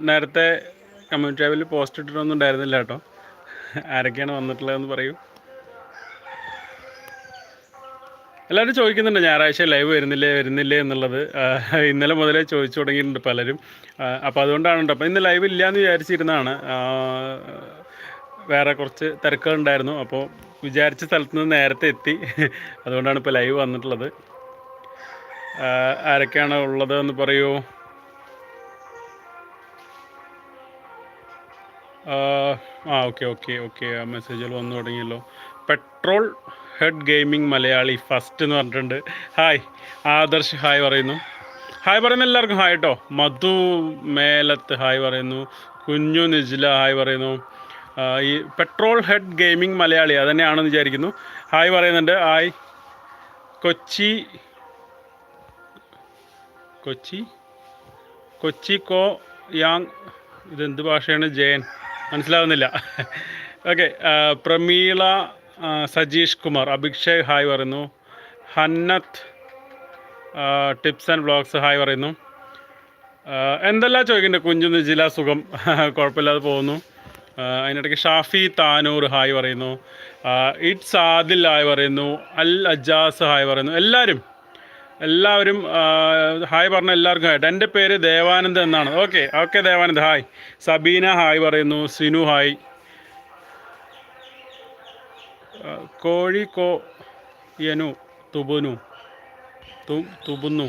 നേരത്തെ കമ്മ്യൂണിറ്റി ടാബിൽ പോസ്റ്റ് ഇട്ടിട്ടൊന്നും ഉണ്ടായിരുന്നില്ല കേട്ടോ. ആരൊക്കെയാണ് വന്നിട്ടുള്ളതെന്ന് പറയൂ. എല്ലാവരും ചോദിക്കുന്നുണ്ട് ഞായറാഴ്ച ലൈവ് വരുന്നില്ലേ വരുന്നില്ലേ എന്നുള്ളത്. ഇന്നലെ മുതലേ ചോദിച്ചു തുടങ്ങിയിട്ടുണ്ട് പലരും. അപ്പോൾ അതുകൊണ്ടാണ് കേട്ടോ അപ്പോൾ ഇന്ന് ലൈവ് ഇല്ലയെന്ന് വിചാരിച്ചിരുന്നതാണ്. ആ, വേറെ കുറച്ച് തിരക്കുകളുണ്ടായിരുന്നു അപ്പോൾ വിചാരിച്ച സ്ഥലത്ത് നിന്ന് നേരത്തെ എത്തി. അതുകൊണ്ടാണ് ഇപ്പോൾ ലൈവ് വന്നിട്ടുള്ളത്. ആരൊക്കെയാണ് ഉള്ളത് എന്ന് പറയൂ. ആ ഓക്കെ ഓക്കെ ഓക്കെ ആ മെസ്സേജുകൾ വന്നു തുടങ്ങിയല്ലോ. Petrol head gaming Malayali first എന്ന് പറഞ്ഞിട്ടുണ്ട്. ഹായ് ആദർശ് ഹായ് പറയുന്നു. ഹായ് പറയുന്ന എല്ലാവർക്കും ഹായ് കേട്ടോ മധു മേലത്ത് ഹായ് പറയുന്നു. കുഞ്ഞു നിജില ഹായ് പറയുന്നു. ഈ പെട്രോൾ ഹെഡ് ഗെയിമിംഗ് മലയാളി അതന്നെയാണെന്ന് വിചാരിക്കുന്നു. ഹായ് പറയുന്നുണ്ട്. ഹായ് കൊച്ചി കൊച്ചി കൊച്ചി കോ യാങ് ഇതെന്ത് ഭാഷയാണ്? ജയൻ. മനസ്സിലാവുന്നില്ല. ഓക്കെ പ്രമീള സജീഷ് കുമാർ അഭിഷേക് ഹായ് പറയുന്നു. Hannath tips and vlogs hi പറയുന്നു. എന്തെല്ലാം ചോദിക്കുന്നുണ്ട് കുഞ്ചു ജില്ലാ സുഖം. കുഴപ്പമില്ലാതെ പോകുന്നു. അതിനിടയ്ക്ക് ഷാഫി താനൂർ ഹായ് പറയുന്നു. ഇറ്റ് ഇറ്റ്സ് ആദിൽ ഹായ് പറയുന്നു. അൽ അജാസ് ഹായ് പറയുന്നു. എല്ലാവരും എല്ലാവരും ഹായ് പറഞ്ഞ എല്ലാവർക്കും ഹായ്. എന്റെ പേര് ദേവാനന്ദ് എന്നാണ്. Okay okay Devanand hi. Sabina hi പറയുന്നു സിനു ഹായ്. കോഴിക്കോ യനു തുബുനു തുബുന്നു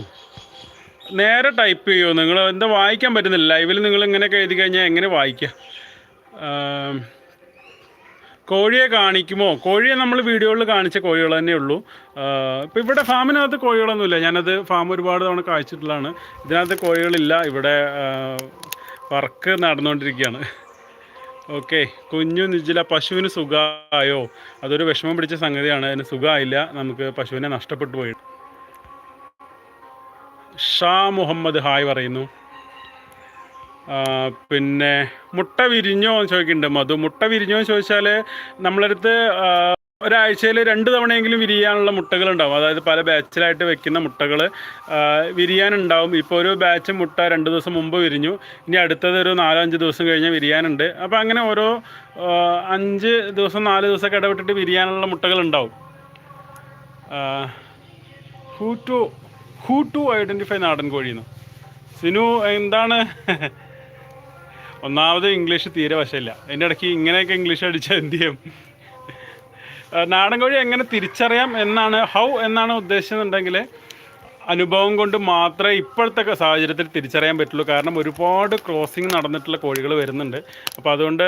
നേരെ ടൈപ്പ് ചെയ്യുമോ നിങ്ങൾ എന്താ വായിക്കാൻ പറ്റുന്നില്ല. ലൈവിൽ നിങ്ങൾ ഇങ്ങനെയൊക്കെ എഴുതി കഴിഞ്ഞാൽ എങ്ങനെ വായിക്കുക ആം, കോഴിയെ കാണിക്കുമോ? കോഴിയെ നമ്മൾ വീഡിയോയിൽ കാണിച്ച കോഴികൾ തന്നെ ഉള്ളൂ. ഇപ്പോൾ ഇവിടെ ഫാമിനകത്ത് കോഴികളൊന്നുമില്ല. ഞാനത് ഫാം ഒരുപാട് തവണ കാഴ്ചിട്ടുള്ളതാണ്. ഇതിനകത്ത് കോഴികളില്ല. ഇവിടെ വർക്ക് നടന്നുകൊണ്ടിരിക്കുകയാണ്. ഓക്കെ. കുഞ്ഞു നിജില പശുവിന് സുഖമായോ? അതൊരു വിഷമം പിടിച്ച സംഗതിയാണ്. അതിന് സുഖമായില്ല. നമുക്ക് പശുവിനെ നഷ്ടപ്പെട്ടു പോയി. ഷാ മുഹമ്മദ് ഹായ് പറയുന്നു. പിന്നെ മുട്ട വിരിഞ്ഞോ എന്ന് ചോദിക്കുന്നുണ്ട് മധു. മുട്ട വിരിഞ്ഞോ എന്ന് ചോദിച്ചാൽ നമ്മളടുത്ത് ഒരാഴ്ചയിൽ രണ്ട് തവണയെങ്കിലും വിരിയാനുള്ള മുട്ടകൾ മുട്ടകളുണ്ടാവും. അതായത് പല ബാച്ചിലായിട്ട് വെക്കുന്ന മുട്ടകൾ വിരിയാനുണ്ടാവും. ഇപ്പോൾ ഒരു ബാച്ച് മുട്ട രണ്ട് ദിവസം മുമ്പ് വിരിഞ്ഞു. ഇനി അടുത്തത് ഒരു നാലോ അഞ്ച് ദിവസം കഴിഞ്ഞ് വിരിയാനുണ്ട്. അപ്പോൾ അങ്ങനെ ഓരോ അഞ്ച് ദിവസം നാല് ദിവസമൊക്കെ ഇടവിട്ടിട്ട് വിരിയാനുള്ള മുട്ടകളുണ്ടാവും. Who to who to identify നാടൻ കോഴിയെന്ന്? സിനു എന്താണ്? ഒന്നാമത് ഇംഗ്ലീഷ് തീരെ വശമില്ല. എന്റെ ഇടയ്ക്ക് ഇങ്ങനെയൊക്കെ ഇംഗ്ലീഷ് അടിച്ചാൽ എന്ത് ചെയ്യും? നാടൻ കോഴി എങ്ങനെ തിരിച്ചറിയാം എന്നാണ് ഹൗ എന്നാണ് ഉദ്ദേശിച്ചതെന്നുണ്ടെങ്കിൽ അനുഭവം കൊണ്ട് മാത്രമേ ഇപ്പോഴത്തെ സാഹചര്യത്തിൽ തിരിച്ചറിയാൻ പറ്റുള്ളൂ. കാരണം ഒരുപാട് ക്രോസിങ് നടന്നിട്ടുള്ള കോഴികൾ വരുന്നുണ്ട്. അപ്പോൾ അതുകൊണ്ട്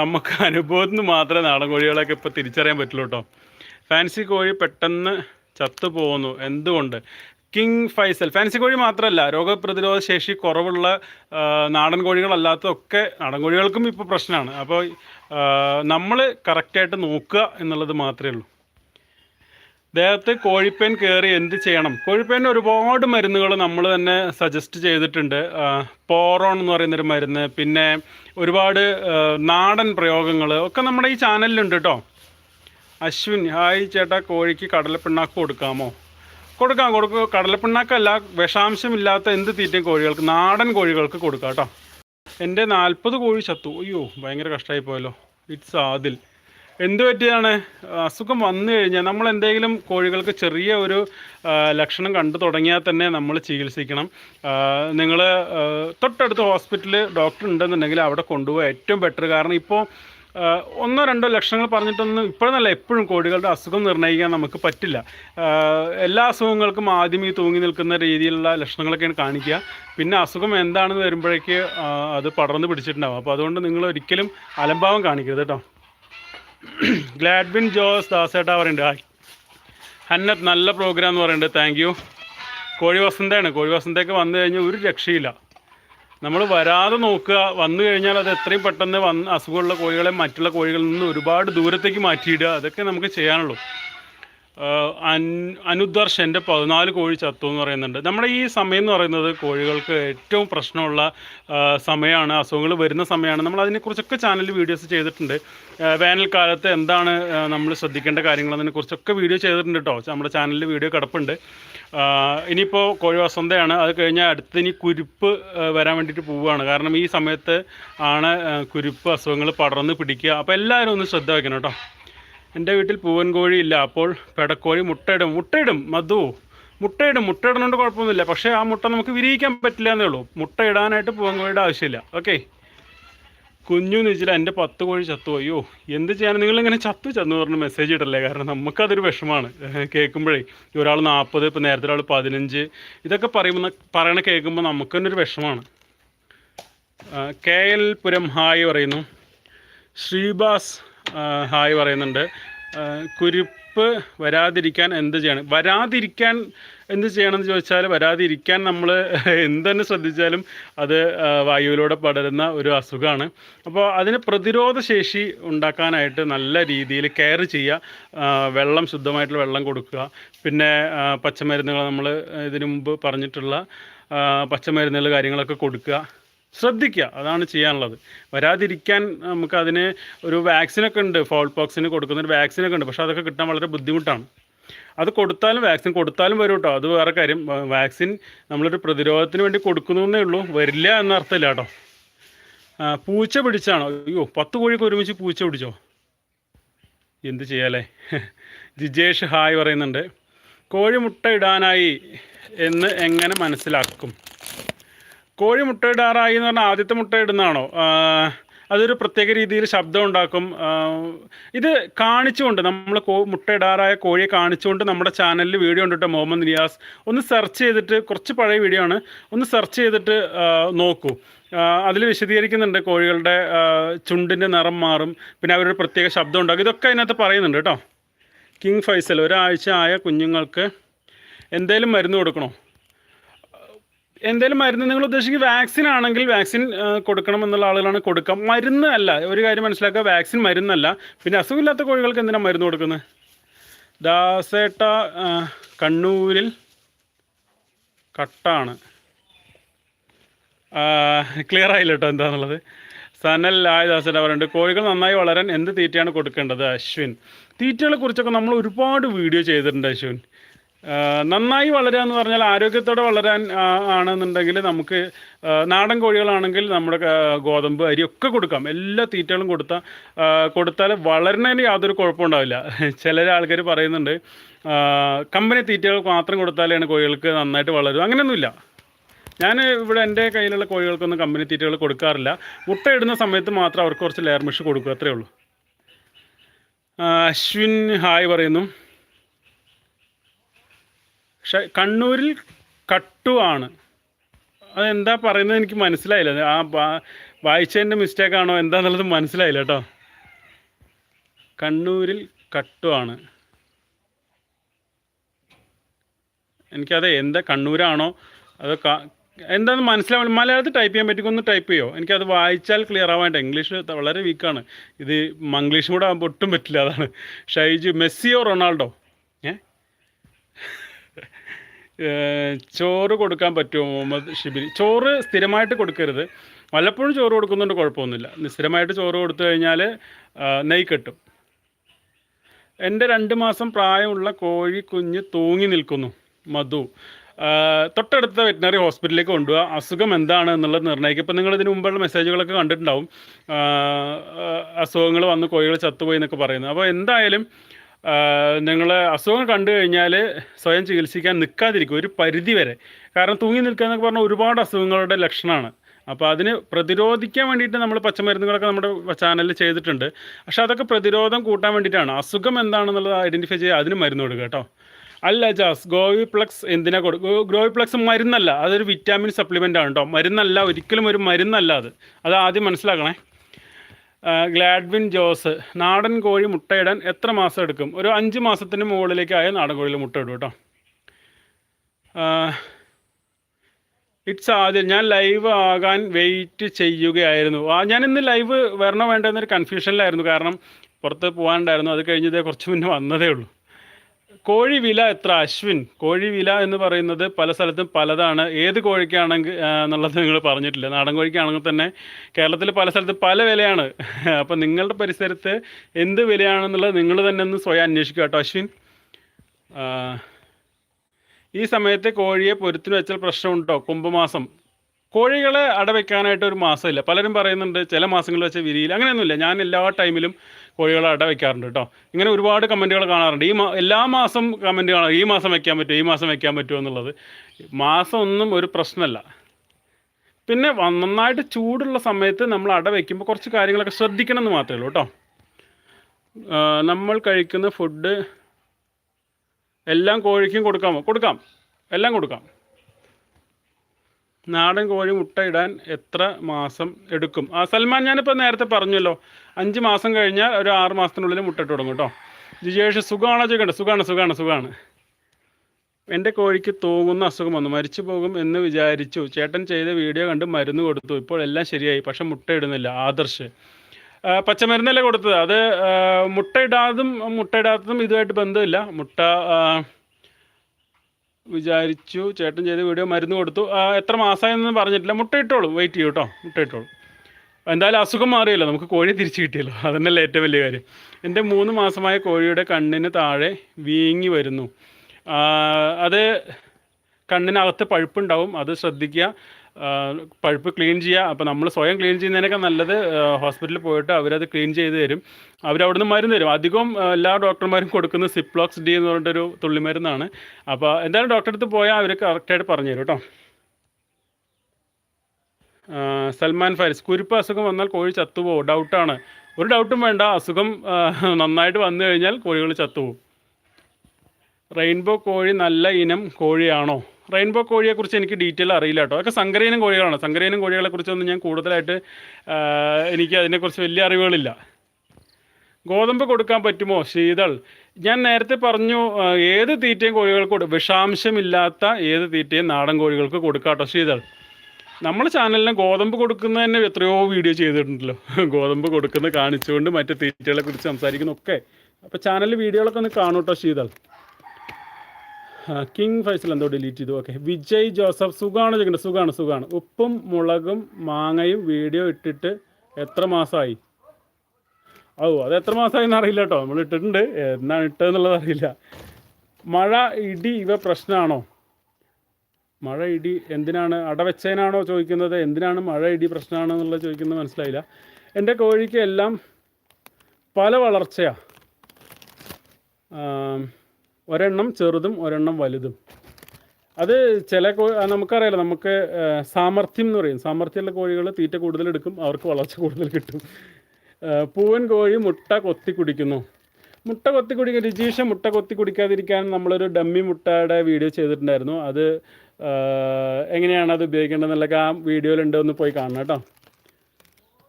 നമുക്ക് അനുഭവത്തിൽ നിന്ന് മാത്രമേ നാടൻ കോഴികളൊക്കെ ഇപ്പോൾ തിരിച്ചറിയാൻ പറ്റുള്ളൂ കേട്ടോ ഫാൻസി കോഴി പെട്ടെന്ന് ചത്തു പോകുന്നു. എന്തുകൊണ്ട്? King Faisal. ഫാൻസി കോഴി മാത്രമല്ല രോഗപ്രതിരോധ ശേഷി കുറവുള്ള നാടൻ കോഴികളല്ലാത്തതൊക്കെ നാടൻ കോഴികൾക്കും ഇപ്പോൾ പ്രശ്നമാണ് അപ്പോൾ നമ്മൾ കറക്റ്റായിട്ട് നോക്കുക എന്നുള്ളത് മാത്രമേ ഉള്ളൂ. ദേഹത്ത് കോഴിപ്പേൻ കയറി എന്ത് ചെയ്യണം? കോഴിപ്പേൻ ഒരുപാട് മരുന്നുകൾ നമ്മൾ തന്നെ സജസ്റ്റ് ചെയ്തിട്ടുണ്ട്. പോറോൺ എന്ന് പറയുന്നൊരു മരുന്ന് പിന്നെ ഒരുപാട് നാടൻ പ്രയോഗങ്ങൾ ഒക്കെ നമ്മുടെ ഈ ചാനലിലുണ്ട് കേട്ടോ അശ്വിൻ ഹായ് ചേട്ടാ കോഴിക്ക് കടലപ്പിണ്ണാക്ക് കൊടുക്കാമോ? കൊടുക്കാം കൊടുക്കുക കടലപ്പിണ്ണാക്കല്ല വിഷാംശമില്ലാത്ത എന്ത് തീറ്റയും കോഴികൾക്ക് നാടൻ കോഴികൾക്ക് കൊടുക്കാം കേട്ടോ. എന്റെ നാൽപ്പത് കോഴി ചത്തു. അയ്യോ ഭയങ്കര കഷ്ടമായി പോയല്ലോ. ഇറ്റ്സ് ആദിൽ. എന്ത് പറ്റിയതാണ്? അസുഖം വന്നു കഴിഞ്ഞാൽ നമ്മൾ എന്തെങ്കിലും കോഴികൾക്ക് ചെറിയ ഒരു ലക്ഷണം കണ്ടു തുടങ്ങിയാൽ തന്നെ നമ്മൾ ചികിത്സിക്കണം. നിങ്ങൾ തൊട്ടടുത്ത് ഹോസ്പിറ്റലിൽ ഡോക്ടർ ഉണ്ടെന്നുണ്ടെങ്കിൽ അവിടെ കൊണ്ടുപോകുക ഏറ്റവും ബെറ്റർ കാരണം ഇപ്പോൾ ഒന്നോ രണ്ടോ ലക്ഷണങ്ങൾ പറഞ്ഞിട്ടൊന്നും ഇപ്പോഴെന്നല്ല എപ്പോഴും കോഴികളുടെ അസുഖം നിർണയിക്കാൻ നമുക്ക് പറ്റില്ല. എല്ലാ അസുഖങ്ങൾക്കും ആദ്യം ഈ തൂങ്ങി നിൽക്കുന്ന രീതിയിലുള്ള ലക്ഷണങ്ങളൊക്കെയാണ് കാണിക്കുക. പിന്നെ അസുഖം എന്താണെന്ന് വരുമ്പോഴേക്ക് അത് പടർന്ന് പിടിച്ചിട്ടുണ്ടാവും. അപ്പോൾ അതുകൊണ്ട് നിങ്ങൾ ഒരിക്കലും അലംഭാവം കാണിക്കരുത് കേട്ടോ. ഗ്ലാഡ്വിൻ ജോസ് ദാസേട്ടാ പറയുന്നുണ്ട് ഹന്നത്ത് നല്ല പ്രോഗ്രാം എന്ന് പറയുന്നുണ്ട് താങ്ക് യു കോഴി വസന്തയാണ്. കോഴി വസന്തയൊക്കെ വന്നു കഴിഞ്ഞാൽ ഒരു രക്ഷയില്ല. നമ്മൾ വരാതെ നോക്കുക. വന്നു കഴിഞ്ഞാൽ അത് എത്രയും പെട്ടെന്ന് വന്ന് അസുഖമുള്ള കോഴികളെ മറ്റുള്ള കോഴികളിൽ നിന്ന് ഒരുപാട് ദൂരത്തേക്ക് മാറ്റിയിടുക. അതൊക്കെ നമുക്ക് ചെയ്യാനുള്ളൂ. അനുദർശ എന്റെ പതിനാല് കോഴി ചത്തു എന്ന് പറയുന്നുണ്ട്. നമ്മുടെ ഈ സമയം എന്ന് പറയുന്നത് കോഴികൾക്ക് ഏറ്റവും പ്രശ്നമുള്ള സമയമാണ്. അസുഖങ്ങൾ വരുന്ന സമയമാണ്. നമ്മൾ അതിനെക്കുറിച്ചൊക്കെ ചാനലിൽ വീഡിയോസ് ചെയ്തിട്ടുണ്ട്. വേനൽക്കാലത്ത് എന്താണ് നമ്മൾ ശ്രദ്ധിക്കേണ്ട കാര്യങ്ങൾ അതിനെക്കുറിച്ചൊക്കെ വീഡിയോ ചെയ്തിട്ടുണ്ട് കേട്ടോ നമ്മുടെ ചാനലിൽ വീഡിയോ കിടപ്പുണ്ട്. ഇനിയിപ്പോൾ കോഴി വസന്തയാണ് അത് കഴിഞ്ഞാൽ അടുത്ത് ഇനി കുരുപ്പ് വരാൻ വേണ്ടിയിട്ട് പോവുകയാണ്. കാരണം ഈ സമയത്ത് ആണ് കുരുപ്പ് അസുഖങ്ങൾ പടർന്ന് പിടിക്കുക. അപ്പോൾ എല്ലാവരും ഒന്ന് ശ്രദ്ധ വയ്ക്കണം കേട്ടോ. എന്റെ വീട്ടിൽ പൂവൻ കോഴി ഇല്ല. അപ്പോൾ പെടക്കോഴി മുട്ടയിടും. മുട്ടയിടും മധു. മുട്ടയിടും. മുട്ടയിടുന്നതുകൊണ്ട് കുഴപ്പമൊന്നുമില്ല. പക്ഷേ ആ മുട്ട നമുക്ക് വിരിയിക്കാൻ പറ്റില്ല എന്നേ ഉള്ളൂ. മുട്ടയിടാനായിട്ട് പൂവൻ കോഴിയുടെ ആവശ്യമില്ല. ഓക്കെ. കുഞ്ഞു എന്ന് വെച്ചാൽ എന്റെ പത്ത് കോഴി ചത്തു. അയ്യോ എന്ത് ചെയ്യാൻ നിങ്ങളിങ്ങനെ ചത്തു ചെന്ന് പറഞ്ഞ് മെസ്സേജ് ഇടല്ലേ? കാരണം നമുക്കതൊരു വിഷമമാണ് കേൾക്കുമ്പോഴേ ഒരാൾ നാൽപ്പത് ഇപ്പോൾ നേരത്തെ ഒരാൾ പതിനഞ്ച് ഇതൊക്കെ പറയുമ്പോൾ പറയണ കേൾക്കുമ്പോൾ നമുക്ക് തന്നെ ഒരു വിഷമമാണ് ആ, കെ എൽ പുരം ഹായ് പറയുന്നു. ശ്രീബാസ് ഹായ് പറയുന്നുണ്ട്. ആ, കുരുപ്പ് വരാതിരിക്കാൻ എന്ത് ചെയ്യണം? വരാതിരിക്കാൻ എന്ത് ചെയ്യണം എന്ന് ചോദിച്ചാൽ വരാതിരിക്കാൻ നമ്മൾ എന്തെന്നെ ശ്രദ്ധിച്ചാലും അത് വായുവിലൂടെ പടരുന്ന ഒരു അസുഖമാണ് അപ്പോൾ അതിന് പ്രതിരോധ ശേഷി ഉണ്ടാക്കാനായിട്ട് നല്ല രീതിയിൽ കെയർ ചെയ്യുക. വെള്ളം ശുദ്ധമായിട്ടുള്ള വെള്ളം കൊടുക്കുക. പിന്നെ പച്ചമരുന്നുകൾ നമ്മൾ ഇതിനു മുമ്പ് പറഞ്ഞിട്ടുള്ള പച്ചമരുന്നുകൾ കാര്യങ്ങളൊക്കെ കൊടുക്കുക. ശ്രദ്ധിക്കുക. അതാണ് ചെയ്യാനുള്ളത്. വരാതിരിക്കാൻ നമുക്ക് അതിന് ഒരു വാക്സിനൊക്കെ ഉണ്ട്. ഫോൾ പോക്സിന് കൊടുക്കുന്ന ഒരു വാക്സിനൊക്കെ ഉണ്ട്. പക്ഷേ അതൊക്കെ കിട്ടാൻ വളരെ ബുദ്ധിമുട്ടാണ്. അത് കൊടുത്താലും വാക്സിൻ കൊടുത്താലും വരും കേട്ടോ. അത് വേറെ കാര്യം. വാക്സിൻ നമ്മളൊരു പ്രതിരോധത്തിന് വേണ്ടി കൊടുക്കുന്നേ ഉള്ളൂ. വരില്ല എന്ന അർത്ഥമില്ല കേട്ടോ. പൂച്ച പിടിച്ചാണോ? അയ്യോ പത്ത് കോഴിക്ക് ഒരുമിച്ച് പൂച്ച പിടിച്ചോ? എന്ത് ചെയ്യാലേ? ജിജേഷ് ഹായ് പറയുന്നുണ്ട്. കോഴിമുട്ട ഇടാനായി എന്ന് എങ്ങനെ മനസ്സിലാക്കും? കോഴി മുട്ടയിടാറായി എന്ന് പറഞ്ഞാൽ ആദ്യത്തെ മുട്ട ഇടുന്നതാണോ? അതൊരു പ്രത്യേക രീതിയിൽ ശബ്ദം ഉണ്ടാക്കും ഇത് കാണിച്ചുകൊണ്ട് നമ്മൾ കോ മുട്ടയിടാറായ കോഴിയെ കാണിച്ചുകൊണ്ട് നമ്മുടെ ചാനലിൽ വീഡിയോ ഉണ്ട് മുഹമ്മദ് നിയാസ്. ഒന്ന് സെർച്ച് ചെയ്തിട്ട് കുറച്ച് പഴയ വീഡിയോ ആണ്. ഒന്ന് സെർച്ച് ചെയ്തിട്ട് നോക്കൂ. അതിൽ വിശദീകരിക്കുന്നുണ്ട് കോഴികളുടെ ചുണ്ടിന്റെ നിറം മാറും. പിന്നെ അവരൊരു പ്രത്യേക ശബ്ദം ഉണ്ടാക്കും. ഇതൊക്കെ അതിനകത്ത് പറയുന്നുണ്ട് കേട്ടോ. കിങ് ഫൈസൽ ഒരാഴ്ച ആയ കുഞ്ഞുങ്ങൾക്ക് എന്തേലും മരുന്ന് കൊടുക്കണോ? എന്തേലും മരുന്ന് നിങ്ങൾ ഉദ്ദേശിക്കുന്ന വാക്സിൻ ആണെങ്കിൽ വാക്സിൻ കൊടുക്കണം എന്നുള്ള ആളുകളാണ് കൊടുക്കാം. മരുന്ന് അല്ല. ഒരു കാര്യം മനസ്സിലാക്കുക വാക്സിൻ മരുന്നല്ല. പിന്നെ അസുഖമില്ലാത്ത കോഴികൾക്ക് എന്തിനാണ് മരുന്ന് കൊടുക്കുന്നത്? ദാസേട്ട കണ്ണൂരിൽ കട്ടാണ്. ക്ലിയർ ആയില്ല കേട്ടോ എന്താണെന്നുള്ളത് സനൽ ആയ ദാസേട്ട പറയുന്നുണ്ട് കോഴികൾ നന്നായി വളരാൻ എന്ത് തീറ്റയാണ് കൊടുക്കേണ്ടത് അശ്വിൻ? തീറ്റകളെ കുറിച്ചൊക്കെ നമ്മൾ ഒരുപാട് വീഡിയോ ചെയ്തിട്ടുണ്ട് അശ്വിൻ. നന്നായി വളരുക എന്ന് പറഞ്ഞാൽ ആരോഗ്യത്തോടെ വളരാൻ ആണെന്നുണ്ടെങ്കിൽ നമുക്ക് നാടൻ കോഴികളാണെങ്കിൽ നമ്മുടെ ഗോതമ്പ് അരി ഒക്കെ കൊടുക്കാം. എല്ലാ തീറ്റകളും കൊടുത്താൽ കൊടുത്താൽ വളരുന്നതിന് യാതൊരു കുഴപ്പമുണ്ടാവില്ല ചില ആൾക്കാർ പറയുന്നുണ്ട് കമ്പനി തീറ്റകൾ മാത്രം കൊടുത്താലാണ് കോഴികൾക്ക് നന്നായിട്ട് വളരും. അങ്ങനെയൊന്നുമില്ല. ഞാൻ ഇവിടെ എന്റെ കയ്യിലുള്ള കോഴികൾക്കൊന്നും കമ്പനി തീറ്റകൾ കൊടുക്കാറില്ല. മുട്ട ഇടുന്ന സമയത്ത് മാത്രം അവർക്ക് കുറച്ച് ലെയർ മിഷ് കൊടുക്കുക അത്രേ ഉള്ളൂ. അശ്വിൻ ഹായ് പറയുന്നു. പക്ഷെ കണ്ണൂരിൽ കട്ടുവാണ്. അതെന്താ പറയുന്നത് എനിക്ക് മനസ്സിലായില്ല. ആ വായിച്ചതിന്റെ മിസ്റ്റേക്ക് ആണോ എന്താന്നുള്ളത് മനസ്സിലായില്ല കേട്ടോ. കണ്ണൂരിൽ കട്ടുവാണ്. എനിക്കതെ എന്താ കണ്ണൂരാണോ? അതോ എന്താണെന്ന് മനസ്സിലാവില്ല മലയാളത്തിൽ ടൈപ്പ് ചെയ്യാൻ പറ്റുമോ ഒന്ന് ടൈപ്പ് ചെയ്യോ? എനിക്കത് വായിച്ചാൽ ക്ലിയർ ആവാണ്ട്. ഇംഗ്ലീഷ് വളരെ വീക്കാണ് ഇത് മംഗ്ലീഷും കൂടെ ആകുമ്പോൾ ഒട്ടും പറ്റില്ല. അതാണ്. ഷൈജു മെസ്സിയോ റൊണാൾഡോ? ചോറ് കൊടുക്കാൻ പറ്റുമോ മുഹമ്മദ് ഷിബിരി ചോറ് സ്ഥിരമായിട്ട് കൊടുക്കരുത്. വല്ലപ്പോഴും ചോറ് കൊടുക്കുന്നുണ്ട് കുഴപ്പമൊന്നുമില്ല. സ്ഥിരമായിട്ട് ചോറ് കൊടുത്തു കഴിഞ്ഞാൽ നെയ് കെട്ടും. എന്റെ രണ്ട് മാസം പ്രായമുള്ള കോഴി കുഞ്ഞ് തൂങ്ങി നിൽക്കുന്നു മധു. തൊട്ടടുത്ത വെറ്റിനറി ഹോസ്പിറ്റലിലേക്ക് കൊണ്ടുപോകുക അസുഖം എന്താണ് എന്നുള്ളത് നിർണയിക്കുക ഇപ്പം നിങ്ങൾ ഇതിന് മുമ്പുള്ള മെസ്സേജുകളൊക്കെ കണ്ടിട്ടുണ്ടാവും. അസുഖങ്ങൾ വന്ന് കോഴികൾ ചത്തുപോയി എന്നൊക്കെ പറയുന്നത്. അപ്പോൾ എന്തായാലും നിങ്ങൾ അസുഖം കണ്ടു കഴിഞ്ഞാൽ സ്വയം ചികിത്സിക്കാൻ നിൽക്കാതിരിക്കും ഒരു പരിധി വരെ. കാരണം തൂങ്ങി നിൽക്കുക എന്നൊക്കെ പറഞ്ഞാൽ ഒരുപാട് അസുഖങ്ങളുടെ ലക്ഷണമാണ്. അപ്പോൾ അതിന് പ്രതിരോധിക്കാൻ വേണ്ടിയിട്ട് നമ്മൾ പച്ചമരുന്നുകളൊക്കെ നമ്മുടെ ചാനലിൽ ചെയ്തിട്ടുണ്ട്. പക്ഷെ അതൊക്കെ പ്രതിരോധം കൂട്ടാൻ വേണ്ടിയിട്ടാണ്. അസുഖം എന്താണെന്നുള്ളത് ഐഡന്റിഫൈ ചെയ്യുക അതിന് മരുന്ന് കൊടുക്കുക കേട്ടോ. അല്ല ജാസ് ഗോവിപ്ലക്സ് എന്തിനാ കൊടുക്കുക ഗ്രോവിപ്ലക്സ് മരുന്നല്ല. അതൊരു വിറ്റാമിൻ സപ്ലിമെന്റ് ആണ് കേട്ടോ. മരുന്നല്ല ഒരിക്കലും ഒരു മരുന്നല്ല അത്. അത് ആദ്യം മനസ്സിലാക്കണേ. ഗ്ലാഡ്വിൻ ജോസ് നാടൻ കോഴി മുട്ടയിടാൻ എത്ര മാസം എടുക്കും? ഒരു അഞ്ച് മാസത്തിന് മുകളിലേക്കായ നാടൻ കോഴിയിൽ മുട്ട ഇടും കേട്ടോ. ഇറ്റ്സ് ആദ്യം ഞാൻ ലൈവ് ആകാൻ വെയിറ്റ് ചെയ്യുകയായിരുന്നു. ആ ഞാൻ ഇന്ന് ലൈവ് വരണോ വേണ്ടെന്നൊരു കൺഫ്യൂഷനിലായിരുന്നു കാരണം പുറത്ത് പോകാനുണ്ടായിരുന്നു. അത് കഴിഞ്ഞതേ കുറച്ച് മുന്നേ വന്നതേ ഉള്ളൂ. കോഴി വില എത്ര അശ്വിൻ? കോഴി വില എന്ന് പറയുന്നത് പല സ്ഥലത്തും പലതാണ്. ഏത് കോഴിക്കാണെങ്കിൽ എന്നുള്ളത് നിങ്ങൾ പറഞ്ഞിട്ടില്ല. നാടൻ കോഴിക്കാണെങ്കിൽ തന്നെ കേരളത്തിൽ പല സ്ഥലത്തും പല വിലയാണ്. അപ്പം നിങ്ങളുടെ പരിസരത്ത് എന്ത് വിലയാണെന്നുള്ളത് നിങ്ങൾ തന്നെ ഒന്ന് സ്വയം അന്വേഷിക്കുക കേട്ടോ അശ്വിൻ. ഈ സമയത്ത് കോഴിയെ പൊരുത്തിന് വെച്ചാൽ പ്രശ്നമുണ്ടോ കുംഭമാസം. കോഴികളെ അടവെക്കാനായിട്ട് ഒരു മാസമില്ല. പലരും പറയുന്നുണ്ട് ചില മാസങ്ങളിൽ വെച്ച വിരിയിൽ അങ്ങനെയൊന്നുമില്ല. ഞാൻ എല്ലാ ടൈമിലും കോഴികളെ അട വെക്കാറുണ്ട് കേട്ടോ. ഇങ്ങനെ ഒരുപാട് കമന്റുകൾ കാണാറുണ്ട്. ഈ എല്ലാ മാസം കമന്റ് കാണാം ഈ മാസം വയ്ക്കാൻ പറ്റുമോ ഈ മാസം വയ്ക്കാൻ പറ്റുമോ എന്നുള്ളത് മാസം ഒന്നും ഒരു പ്രശ്നമല്ല. പിന്നെ നന്നായിട്ട് ചൂടുള്ള സമയത്ത് നമ്മൾ അട വയ്ക്കുമ്പോൾ കുറച്ച് കാര്യങ്ങളൊക്കെ ശ്രദ്ധിക്കണം എന്ന് മാത്രമേ ഉള്ളൂ കേട്ടോ. നമ്മൾ കഴിക്കുന്ന ഫുഡ് എല്ലാം കോഴിക്കും കൊടുക്കാമോ കൊടുക്കാം. എല്ലാം കൊടുക്കാം. നാടൻ കോഴി മുട്ടയിടാൻ എത്ര മാസം എടുക്കും? ആ സൽമാൻ ഞാനിപ്പോൾ നേരത്തെ പറഞ്ഞല്ലോ. അഞ്ച് മാസം കഴിഞ്ഞാൽ ഒരു ആറ് മാസത്തിനുള്ളിൽ മുട്ടയിട്ട് തുടങ്ങും കേട്ടോ. ജിജേഷ് സുഖമാണോ ചോദിക്കണ്ട. സുഖമാണ് സുഖമാണ് സുഖമാണ് എന്റെ കോഴിക്ക് തൂങ്ങുന്ന അസുഖം വന്നു. മരിച്ചു പോകും എന്ന് വിചാരിച്ചു. ചേട്ടൻ ചെയ്ത വീഡിയോ കണ്ട് മരുന്ന് കൊടുത്തു. ഇപ്പോൾ എല്ലാം ശരിയായി. പക്ഷെ മുട്ട ഇടുന്നില്ല. ആദർശ്. പച്ചമരുന്നല്ലേ കൊടുത്തത്? അത് മുട്ടയിടാതും മുട്ടയിടാത്തതും ഇതുമായിട്ട് ബന്ധമില്ല. മുട്ട വിചാരിച്ചു ചേട്ടൻ ചെയ്ത വീഡിയോ മരുന്ന് കൊടുത്തു. എത്ര മാസമായെന്ന് പറഞ്ഞിട്ടില്ല. മുട്ട ഇട്ടോളൂ വെയിറ്റ് ചെയ്യൂ കേട്ടോ മുട്ട ഇട്ടോളൂ എന്തായാലും അസുഖം മാറിയല്ലോ. നമുക്ക് കോഴി തിരിച്ചു കിട്ടിയല്ലോ. അതന്നല്ലേ ഏറ്റവും വലിയ കാര്യം. എന്റെ മൂന്ന് മാസമായ കോഴിയുടെ കണ്ണിന് താഴെ വീങ്ങി വരുന്നു. അത് കണ്ണിനകത്ത് പഴുപ്പുണ്ടാവും. അത് ശ്രദ്ധിക്കുക. പഴുപ്പ് ക്ലീൻ ചെയ്യുക അപ്പോൾ നമ്മൾ സ്വയം ക്ലീൻ ചെയ്യുന്നതിനൊക്കെ നല്ലത് ഹോസ്പിറ്റലിൽ പോയിട്ട് അവരത് ക്ലീൻ ചെയ്ത് തരും. അവരവിടുന്ന് മരുന്ന് തരും. അധികം എല്ലാ ഡോക്ടർമാരും കൊടുക്കുന്ന സിപ്ലോക്സ് ഡി എന്ന് പറഞ്ഞിട്ടൊരു തുള്ളിമരുന്നാണ്. അപ്പോൾ എന്തായാലും ഡോക്ടറെ അടുത്ത് പോയാൽ അവർ കറക്റ്റായിട്ട് പറഞ്ഞു തരും കേട്ടോ. സൽമാൻ ഫാരിസ് കുരുപ്പ് അസുഖം വന്നാൽ കോഴി ചത്തുപോകും ഡൗട്ടാണ്. ഒരു ഡൗട്ടും വേണ്ട. അസുഖം നന്നായിട്ട് വന്നു കഴിഞ്ഞാൽ കോഴികൾ ചത്തുപോകും. റെയിൻബോ കോഴി നല്ല ഇനം കോഴിയാണോ? റെയിൻബോ കോഴിയെക്കുറിച്ച് എനിക്ക് ഡീറ്റെയിൽ അറിയില്ല കേട്ടോ. അതൊക്കെ സങ്കരയിനം കോഴികളാണ്. സങ്കരീനം കോഴികളെ കുറിച്ചൊന്നും ഞാൻ കൂടുതലായിട്ട് എനിക്ക് അതിനെക്കുറിച്ച് വലിയ അറിവുകളില്ല. ഗോതമ്പ് കൊടുക്കാൻ പറ്റുമോ? ശീതൾ. ഞാൻ നേരത്തെ പറഞ്ഞു ഏത് തീറ്റയും കോഴികൾക്ക് കൊടു വിഷാംശമില്ലാത്ത ഏത് തീറ്റയും നാടൻ കോഴികൾക്ക് കൊടുക്കാം കേട്ടോ ശീതൾ. നമ്മൾ ചാനലിന് ഗോതമ്പ് കൊടുക്കുന്ന തന്നെ എത്രയോ വീഡിയോ ചെയ്തിട്ടുണ്ടല്ലോ. ഗോതമ്പ് കൊടുക്കുന്നത് കാണിച്ചുകൊണ്ട് മറ്റു തീറ്റകളെ കുറിച്ച് സംസാരിക്കുന്നൊക്കെ. അപ്പോൾ ചാനലിൽ വീഡിയോകളൊക്കെ ഒന്ന് കാണൂട്ടോ ശീതൾ. കിങ് ഫൈസൽ എന്തോ ഡിലീറ്റ് ചെയ്തു. ഓക്കെ വിജയ് ജോസഫ് സുഖമാണ് ചോദിക്കുന്നത് സുഖമാണ് സുഖമാണ് ഉപ്പും മുളകും മാങ്ങയും വീഡിയോ ഇട്ടിട്ട് എത്ര മാസമായി ഓ അത് എത്ര മാസമായി എന്നറിയില്ല കേട്ടോ. നമ്മൾ ഇട്ടിട്ടുണ്ട്. എന്നാണ് ഇട്ടതെന്നുള്ളത് അറിയില്ല. മഴ ഇടി ഇവ പ്രശ്നമാണോ മഴ ഇടി എന്തിനാണ്? അടവെച്ചതിനാണോ ചോദിക്കുന്നത്? എന്തിനാണ് മഴ ഇടി പ്രശ്നമാണോ എന്നുള്ളത് ചോദിക്കുന്നത് മനസ്സിലായില്ല. എന്റെ കോഴിക്ക് എല്ലാം പല വളർച്ചയാണ് ഒരെണ്ണം ചെറുതും ഒരെണ്ണം വലുതും. അത് ചില നമുക്കറിയാലോ നമുക്ക് സാമർഥ്യം എന്ന് പറയും. സാമർഥ്യമുള്ള കോഴികൾ തീറ്റ കൂടുതൽ എടുക്കും അവർക്ക് വളർച്ച കൂടുതൽ കിട്ടും. പൂവൻ കോഴി മുട്ട കൊത്തി കുടിക്കുന്നു. മുട്ട കൊത്തി കുടിക്കുക രുചീഷ മുട്ട കൊത്തി കുടിക്കാതിരിക്കാൻ നമ്മളൊരു ഡമ്മി മുട്ടയുടെ വീഡിയോ ചെയ്തിട്ടുണ്ടായിരുന്നു. അത് എങ്ങനെയാണ് അത് ഉപയോഗിക്കേണ്ടതെന്നുള്ളതൊക്കെ ആ വീഡിയോയിലുണ്ട് ഒന്ന് പോയി കാണണം കേട്ടോ.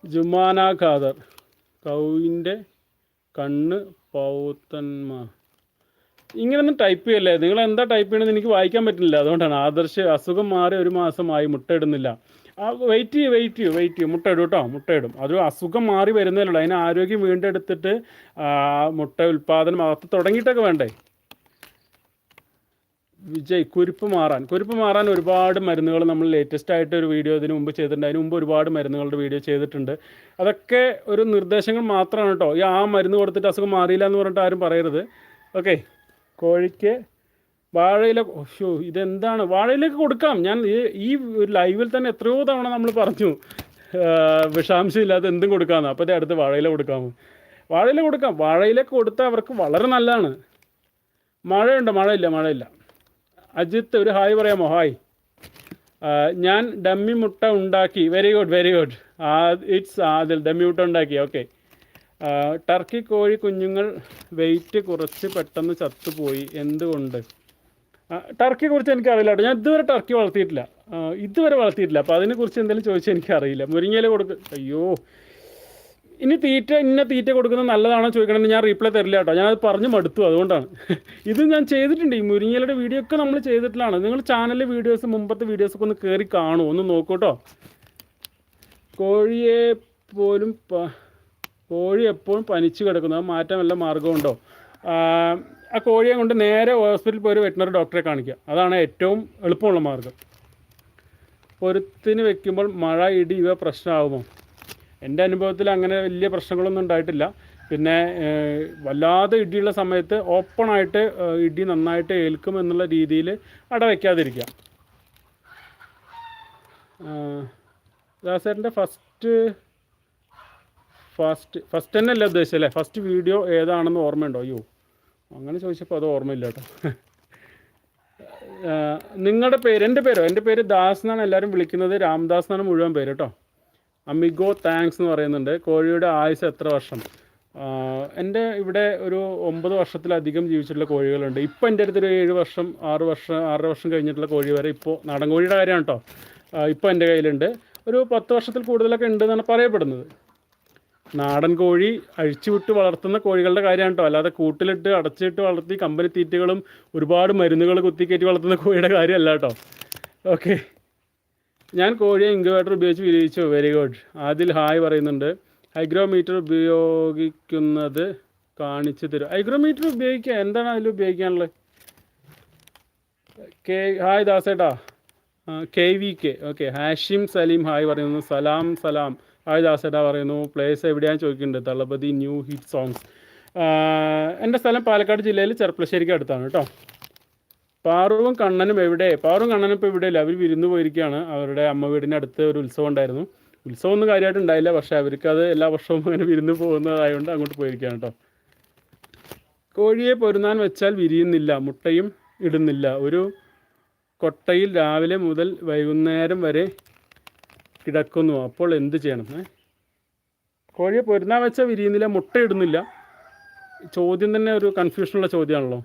ജുമാന ഖാദർ കൗവിന്റെ കണ്ണ് പൗത്തന്മാ ഇങ്ങനൊന്നും ടൈപ്പ് ചെയ്യല്ലേ? നിങ്ങൾ എന്താ ടൈപ്പ് ചെയ്യണമെന്ന് എനിക്ക് വായിക്കാൻ പറ്റുന്നില്ല അതുകൊണ്ടാണ് ആദർശ് അസുഖം മാറി ഒരു മാസമായി മുട്ട ഇടുന്നില്ല. ആ വെയിറ്റ് ചെയ്യും വെയിറ്റ് ചെയ്യും വെയിറ്റ് ചെയ്യും. മുട്ട ഇടും കേട്ടോ മുട്ട ഇടും. അത് അസുഖം മാറി വരുന്നതിലുള്ള അതിന് ആരോഗ്യം വീണ്ടെടുത്തിട്ട് മുട്ട ഉൽപ്പാദനം അകത്ത് തുടങ്ങിയിട്ടൊക്കെ വേണ്ടേ? വിജയ് കുരുപ്പ് മാറാൻ. കുരുപ്പ് മാറാൻ ഒരുപാട് മരുന്നുകൾ നമ്മൾ ലേറ്റസ്റ്റ് ആയിട്ട് ഒരു വീഡിയോ ഇതിന് മുമ്പ് ചെയ്തിട്ടുണ്ട്. അതിന് മുമ്പ് ഒരുപാട് മരുന്നുകളുടെ വീഡിയോ ചെയ്തിട്ടുണ്ട്. അതൊക്കെ ഒരു നിർദ്ദേശങ്ങൾ മാത്രമാണ് കേട്ടോ ഈ ആ മരുന്ന് കൊടുത്തിട്ട് അസുഖം മാറിയില്ല എന്ന് പറഞ്ഞിട്ട് ആരും പറയരുത്. ഓക്കെ കോഴിക്ക് വാഴയില ഷോ ഇതെന്താണ്? വാഴയിലേക്ക് കൊടുക്കാം. ഞാൻ ഈ- ഒരു ലൈവിൽ തന്നെ എത്രയോ തവണ നമ്മൾ പറഞ്ഞു വിഷാംശം ഇല്ലാതെ എന്തും കൊടുക്കാമെന്ന് അപ്പോൾ അടുത്ത് വാഴയില കൊടുക്കാമോ? വാഴയില കൊടുക്കാം. വാഴയിലേക്ക് കൊടുത്താൽ അവർക്ക് വളരെ നല്ലതാണ്. മഴയുണ്ട്? മഴയില്ല മഴയില്ല. അജിത്ത് ഒരു ഹായ് പറയാമോ? ഹായ്. ഞാൻ ഡമ്മി മുട്ട ഉണ്ടാക്കി. Very good very good. It's Adil dummy മുട്ട ഉണ്ടാക്കി. ഓക്കെ. ടർക്കി കോഴി കുഞ്ഞുങ്ങൾ വെയിറ്റ് കുറച്ച് പെട്ടെന്ന് ചത്തുപോയി. എന്തുകൊണ്ട്? ടർക്കിയെ കുറിച്ച് എനിക്കറിയില്ല കേട്ടോ. ഞാൻ ഇതുവരെ ടർക്കി വളർത്തിയിട്ടില്ല. ഇതുവരെ വളർത്തിയിട്ടില്ല. അപ്പോൾ അതിനെക്കുറിച്ച് എന്തെങ്കിലും ചോദിച്ചാൽ എനിക്കറിയില്ല. മുരിങ്ങയില കൊടുക്ക അയ്യോ. ഇനി തീറ്റ ഇന്ന തീറ്റ കൊടുക്കുന്നത് നല്ലതാണോ ചോദിക്കണമെന്ന് ഞാൻ റീപ്ലൈ തരില്ല കേട്ടോ. ഞാനത് പറഞ്ഞ് മടുത്തു അതുകൊണ്ടാണ്. ഇത് ഞാൻ ചെയ്തിട്ടുണ്ട്. ഈ മുരിങ്ങയിലയുടെ വീഡിയോ ഒക്കെ നമ്മൾ ചെയ്തിട്ടുള്ളതാണ്. നിങ്ങൾ ചാനലിലെ വീഡിയോസ് മുമ്പത്തെ വീഡിയോസൊക്കെ ഒന്ന് കയറി കാണുമോ ഒന്ന് നോക്കൂ കേട്ടോ. കോഴിയെ പോലും കോഴി എപ്പോഴും പനിച്ച് കിടക്കുന്നു. അത് മാറ്റാൻ വല്ല മാർഗമുണ്ടോ? ആ, കോഴിയെ കൊണ്ട് നേരെ ഹോസ്പിറ്റലിൽ പോയി ഒരു വെറ്റിനറി ഡോക്ടറെ കാണിക്കുക. അതാണ് ഏറ്റവും എളുപ്പമുള്ള മാർഗം. പൊരുത്തിന് വെക്കുമ്പോൾ മഴ ഇടി ഇവ പ്രശ്നമാകുമോ എന്റെ അനുഭവത്തിൽ അങ്ങനെ വലിയ പ്രശ്നങ്ങളൊന്നും ഉണ്ടായിട്ടില്ല. പിന്നെ വല്ലാതെ ഇടിയുള്ള സമയത്ത് ഓപ്പണായിട്ട് ഇടി നന്നായിട്ട് ഏൽക്കും എന്നുള്ള രീതിയിൽ അട വയ്ക്കാതിരിക്കുക ദാസേട്ടന്റെ ഫസ്റ്റ് ഫസ്റ്റ് ഫസ്റ്റ് തന്നെ അല്ല ഉദ്ദേശിച്ചത് അല്ലേ? ഫസ്റ്റ് വീഡിയോ ഏതാണെന്ന് ഓർമ്മയുണ്ടോ? അയ്യോ അങ്ങനെ ചോദിച്ചപ്പോൾ അത് ഓർമ്മയില്ല കേട്ടോ. നിങ്ങളുടെ പേര് എന്റെ പേരോ? എന്റെ പേര് ദാസ് എന്നാണ് എല്ലാവരും വിളിക്കുന്നത്. രാംദാസ് എന്നാണ് മുഴുവൻ പേര് കേട്ടോ. അമിഗോ താങ്ക്സ് എന്ന് പറയുന്നുണ്ട്. കോഴിയുടെ ആയുസ് എത്ര വർഷം? എന്റെ ഇവിടെ ഒരു ഒമ്പത് വർഷത്തിലധികം ജീവിച്ചിട്ടുള്ള കോഴികളുണ്ട്. ഇപ്പോൾ എന്റെ അടുത്തൊരു ഏഴ് വർഷം ആറ് വർഷം ആറര വർഷം കഴിഞ്ഞിട്ടുള്ള കോഴി വരെ ഇപ്പോൾ നാടൻ കോഴിയുടെ കാര്യമാണ് കേട്ടോ. ഇപ്പോൾ എന്റെ കയ്യിലുണ്ട്. ഒരു പത്ത് വർഷത്തിൽ കൂടുതലൊക്കെ ഉണ്ട് എന്നാണ് പറയപ്പെടുന്നത്. നാടൻ കോഴി അഴിച്ചുവിട്ട് വളർത്തുന്ന കോഴികളുടെ കാര്യമാണ് കേട്ടോ. അല്ലാതെ കൂട്ടിലിട്ട് അടച്ചിട്ട് വളർത്തി കമ്പനി തീറ്റകളും ഒരുപാട് മരുന്നുകൾ കുത്തിക്കയറ്റി വളർത്തുന്ന കോഴിയുടെ കാര്യമല്ല കേട്ടോ. ഓക്കെ ഞാൻ കോഴിയെ ഇൻക്യുബേറ്റർ ഉപയോഗിച്ച് വിരിയിച്ചു. വെരി ഗുഡ് ആദിൽ ഹായ് പറയുന്നുണ്ട്. ഹൈഗ്രോമീറ്റർ ഉപയോഗിക്കുന്നത് കാണിച്ചു തരും. ഹൈഗ്രോമീറ്റർ ഉപയോഗിക്കുക. എന്താണ് അതിൽ ഉപയോഗിക്കാനുള്ളത്? കെ ഹായ് ദാസേട്ടാ. K V K okay Hashim Salim hi പറയുന്നു. സലാം സലാം. ഹായ് ദാസേട്ട പറയുന്നു? പ്ലേസ് എവിടെയാണ് ചോദിക്കുന്നുണ്ട്. തളപതി ന്യൂ ഹിറ്റ് സോങ്സ് എന്റെ സ്ഥലം പാലക്കാട് ജില്ലയിൽ ചെർപ്പളശ്ശേരിക്ക് അടുത്താണ് കേട്ടോ. പാറുവും കണ്ണനും എവിടെ? പാറുവും കണ്ണനും ഇപ്പോൾ ഇവിടെ അവർ വിരുന്ന് പോയിരിക്കുകയാണ്. അവരുടെ അമ്മ വീടിന്റെ അടുത്ത് ഒരു ഉത്സവം ഉണ്ടായിരുന്നു. ഉത്സവം ഒന്നും കാര്യമായിട്ട് ഉണ്ടായില്ല. പക്ഷേ അവർക്ക് അത് എല്ലാ വർഷവും അങ്ങനെ വിരുന്ന് പോകുന്നതായതുകൊണ്ട് അങ്ങോട്ട് പോയിരിക്കുകയാണ് കേട്ടോ. കോഴിയെ പൊരുന്നാൻ വെച്ചാൽ വിരിയുന്നില്ല. മുട്ടയും ഇടുന്നില്ല. ഒരു കൊട്ടയിൽ രാവിലെ മുതൽ വൈകുന്നേരം വരെ കിടക്കുന്നു. അപ്പോൾ എന്ത് ചെയ്യണം? കോഴിയെ പൊരുന്നാൽ വെച്ചാൽ വിരിയുന്നില്ല മുട്ട ഇടുന്നില്ല. ചോദ്യം തന്നെ ഒരു കൺഫ്യൂഷനുള്ള ചോദ്യമാണല്ലോ.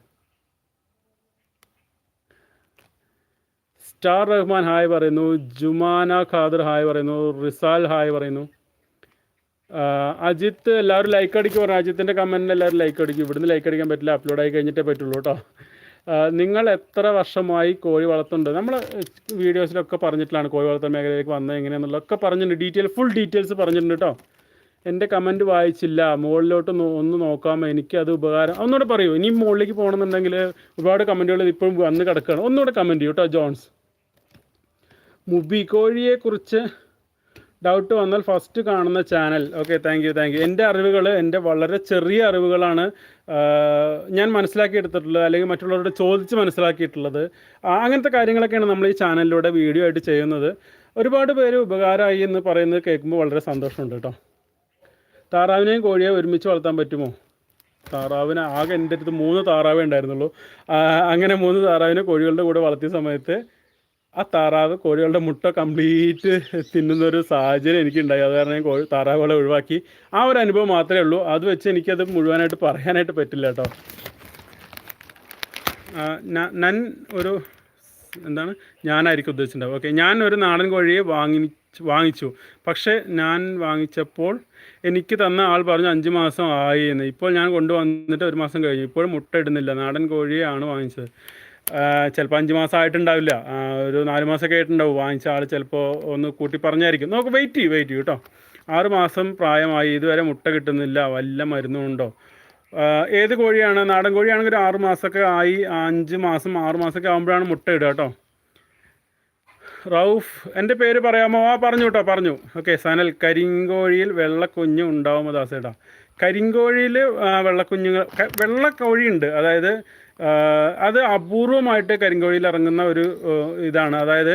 സ്റ്റാർ റഹ്മാൻ ഹായ് പറയുന്നു ജുമാന ഖാദർ ഹായ് പറയുന്നു റിസാൽ ഹായ് പറയുന്നു. അജിത്ത് എല്ലാവരും ലൈക്ക് അടിക്കും പറഞ്ഞു. അജിത്തിന്റെ കമന്റിന് എല്ലാവരും ലൈക്ക് അടിക്കും. ഇവിടുന്ന് ലൈക്ക് അടിക്കാൻ പറ്റില്ല. അപ്ലോഡ് ആയി കഴിഞ്ഞിട്ടേ പറ്റുള്ളൂ കേട്ടോ. നിങ്ങൾ എത്ര വർഷമായി കോഴി വളർത്തുന്നുണ്ട്? നമ്മൾ വീഡിയോസിലൊക്കെ പറഞ്ഞിട്ടുള്ളതാണ് കോഴി വളർത്തൽ മേഖലയിലേക്ക് വന്നത് എങ്ങനെയാണെന്നുള്ളതൊക്കെ പറഞ്ഞിട്ടുണ്ട്. ഡീറ്റെയിൽ ഫുൾ ഡീറ്റെയിൽസ് പറഞ്ഞിട്ടുണ്ട് കേട്ടോ എന്റെ കമന്റ് വായിച്ചില്ല. മുകളിലോട്ട് ഒന്ന് നോക്കാം എനിക്കത് ഉപകാരം. ഒന്നുകൂടെ പറയൂ. ഇനി മുകളിലേക്ക് പോകണമെന്നുണ്ടെങ്കിൽ ഒരുപാട് കമന്റുകൾ ഇപ്പോഴും വന്ന് കിടക്കുകയാണ് ഒന്നുകൂടെ കമന്റ് ചെയ്യൂ കേട്ടോ ജോൺസ്. മുബി കോഴിയെക്കുറിച്ച് ഡൗട്ട് വന്നാൽ ഫസ്റ്റ് കാണുന്ന channel. Okay thank you thank you. എന്റെ അറിവുകൾ എന്റെ വളരെ ചെറിയ അറിവുകളാണ് ഞാൻ മനസ്സിലാക്കിയെടുത്തിട്ടുള്ളത് അല്ലെങ്കിൽ മറ്റുള്ളവരോട് ചോദിച്ച് മനസ്സിലാക്കിയിട്ടുള്ളത്. അങ്ങനത്തെ കാര്യങ്ങളൊക്കെയാണ് നമ്മൾ ഈ ചാനലിലൂടെ വീഡിയോ ആയിട്ട് ചെയ്യുന്നത്. ഒരുപാട് പേര് ഉപകാരമായി എന്ന് പറയുന്നത് കേൾക്കുമ്പോൾ വളരെ സന്തോഷമുണ്ട് കേട്ടോ. താറാവിനെയും കോഴിയെ ഒരുമിച്ച് വളർത്താൻ പറ്റുമോ? താറാവിന് ആകെ എന്റെ അടുത്ത് മൂന്ന് താറാവേ ഉണ്ടായിരുന്നുള്ളൂ. അങ്ങനെ മൂന്ന് താറാവിനെ കോഴികളുടെ കൂടെ വളർത്തിയ സമയത്ത് ആ താറാവ് കോഴികളുടെ മുട്ട കംപ്ലീറ്റ് തിന്നുന്ന ഒരു സാഹചര്യം എനിക്കുണ്ടായി. അത് കാരണം കോഴി താറാവുകളെ ഒഴിവാക്കി. ആ ഒരു അനുഭവം മാത്രമേ ഉള്ളൂ. അത് വെച്ച് എനിക്കത് മുഴുവനായിട്ട് പറയാനായിട്ട് പറ്റില്ല കേട്ടോ. ഞാൻ ഒരു എന്താണ്? ഞാനായിരിക്കും ഉദ്ദേശിച്ചിട്ടുണ്ടാവും ഓക്കെ ഞാൻ ഒരു നാടൻ കോഴിയെ വാങ്ങി വാങ്ങിച്ചു. പക്ഷേ ഞാൻ വാങ്ങിച്ചപ്പോൾ എനിക്ക് തന്ന ആൾ പറഞ്ഞു അഞ്ച് മാസം ആയി എന്ന്. ഇപ്പോൾ ഞാൻ കൊണ്ടുവന്നിട്ട് ഒരു മാസം കഴിഞ്ഞു. ഇപ്പോഴും മുട്ട ഇടുന്നില്ല. നാടൻ കോഴിയാണ് വാങ്ങിച്ചത്. ചിലപ്പോൾ അഞ്ച് മാസമായിട്ടുണ്ടാവില്ല ഒരു നാല് മാസമൊക്കെ ആയിട്ടുണ്ടാവും. വാങ്ങിച്ച ആൾ ചിലപ്പോൾ ഒന്ന് കൂട്ടി പറഞ്ഞായിരിക്കും. നമുക്ക് വെയിറ്റ് ചെയ്യും വെയിറ്റ് ചെയ്യും കേട്ടോ ആറ് മാസം പ്രായമായി. ഇതുവരെ മുട്ട കിട്ടുന്നില്ല. വല്ല മരുന്നുണ്ടോ ഏത് കോഴിയാണ്? നാടൻ കോഴിയാണെങ്കിൽ ഒരു ആറ് മാസമൊക്കെ ആയി. അഞ്ച് മാസം ആറ് മാസമൊക്കെ ആകുമ്പോഴാണ് മുട്ട ഇടുക കേട്ടോ റൗഫ് എന്റെ പേര് പറയാമോ? ആ പറഞ്ഞു കേട്ടോ പറഞ്ഞു. ഓക്കെ സനൽ. കരിങ്കോഴിയിൽ വെള്ളക്കുഞ്ഞ് ഉണ്ടാവുമോ ദാസേട്ടാ. കരിങ്കോഴിയിൽ വെള്ളക്കുഞ്ഞുങ്ങൾ വെള്ളക്കോഴിയുണ്ട്. അതായത് അത് അപൂർവമായിട്ട് കരിങ്കോഴിയിൽ ഇറങ്ങുന്ന ഒരു ഇതാണ്. അതായത്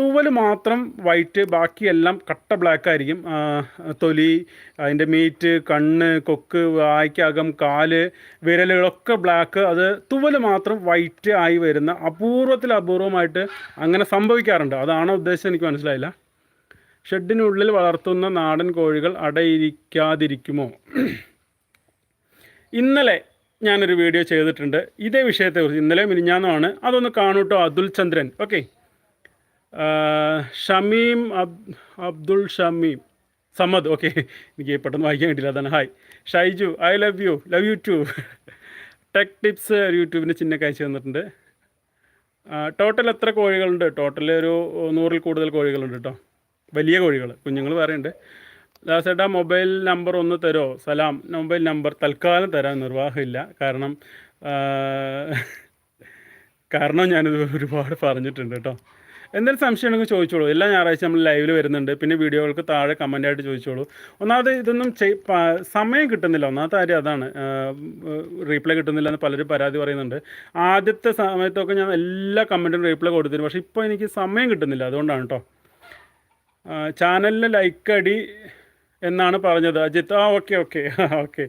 തൂവൽ മാത്രം വൈറ്റ് ബാക്കിയെല്ലാം കട്ട ബ്ലാക്ക് ആയിരിക്കും തൊലി അതിന്റെ മീറ്റ് കണ്ണ് കൊക്ക് വായ്ക്കകം കാൽ വിരലുകളൊക്കെ ബ്ലാക്ക്. അത് തൂവൽ മാത്രം വൈറ്റ് ആയി വരുന്ന അപൂർവത്തിൽ അപൂർവമായിട്ട് അങ്ങനെ സംഭവിക്കാറുണ്ട്. അതാണോ ഉദ്ദേശം? എനിക്ക് മനസ്സിലായില്ല. ഷെഡിനുള്ളിൽ വളർത്തുന്ന നാടൻ കോഴികൾ അടയിരിക്കാതിരിക്കുമോ? ഇന്നലെ ഞാനൊരു വീഡിയോ ചെയ്തിട്ടുണ്ട്. ഇതേ വിഷയത്തെക്കുറിച്ച് ഇന്നലെ മിനിഞ്ഞാന്നുമാണ് അതൊന്ന് കാണൂട്ടോ അതുൽ ചന്ദ്രൻ. ഓക്കെ. ഷമീം അബ് അബ്ദുൾ ഷമീം. സമദ് ഓക്കെ. എനിക്ക് പെട്ടെന്ന് വായിക്കാൻ കിട്ടില്ല അതാണ്. Hi. Shaiju I love you. Love you too. Tech tips യൂട്യൂബിന്റെ ചിഹ്നമൊക്കെ അയച്ചു തന്നിട്ടുണ്ട്. ടോട്ടൽ എത്ര കോഴികളുണ്ട്? ടോട്ടൽ ഒരു നൂറിൽ കൂടുതൽ കോഴികളുണ്ട് കേട്ടോ. വലിയ കോഴികൾ കുഞ്ഞുങ്ങൾ വേറെയുണ്ട്. ദാസേട്ടാ മൊബൈൽ നമ്പർ ഒന്ന് തരുമോ സലാം. മൊബൈൽ നമ്പർ തൽക്കാലം തരാൻ നിർവാഹമില്ല. കാരണം കാരണം ഞാനിത് ഒരുപാട് പറഞ്ഞിട്ടുണ്ട് കേട്ടോ. എന്തെങ്കിലും സംശയം ഉണ്ടെങ്കിൽ ചോദിച്ചോളൂ. എല്ലാ ഞായറാഴ്ച നമ്മൾ ലൈവിൽ വരുന്നുണ്ട്. പിന്നെ വീഡിയോകൾക്ക് താഴെ കമന്റായിട്ട് ചോദിച്ചോളൂ. ഒന്നാമത് ഇതൊന്നും സമയം കിട്ടുന്നില്ല. ഒന്നാമത്തെ കാര്യം അതാണ്. റീപ്ലൈ കിട്ടുന്നില്ല എന്ന് പലരും പരാതി പറയുന്നുണ്ട്. ആദ്യത്തെ സമയത്തൊക്കെ ഞാൻ എല്ലാ കമന്റും റീപ്ലൈ കൊടുത്തിരുന്നു. പക്ഷേ ഇപ്പോൾ എനിക്ക് സമയം കിട്ടുന്നില്ല. അതുകൊണ്ടാണ് കേട്ടോ. ചാനലിന് ലൈക്ക് അടി എന്നാണ് പറഞ്ഞത്. അജിത്ത് ആ ഓക്കെ ഓക്കെ ഓക്കെ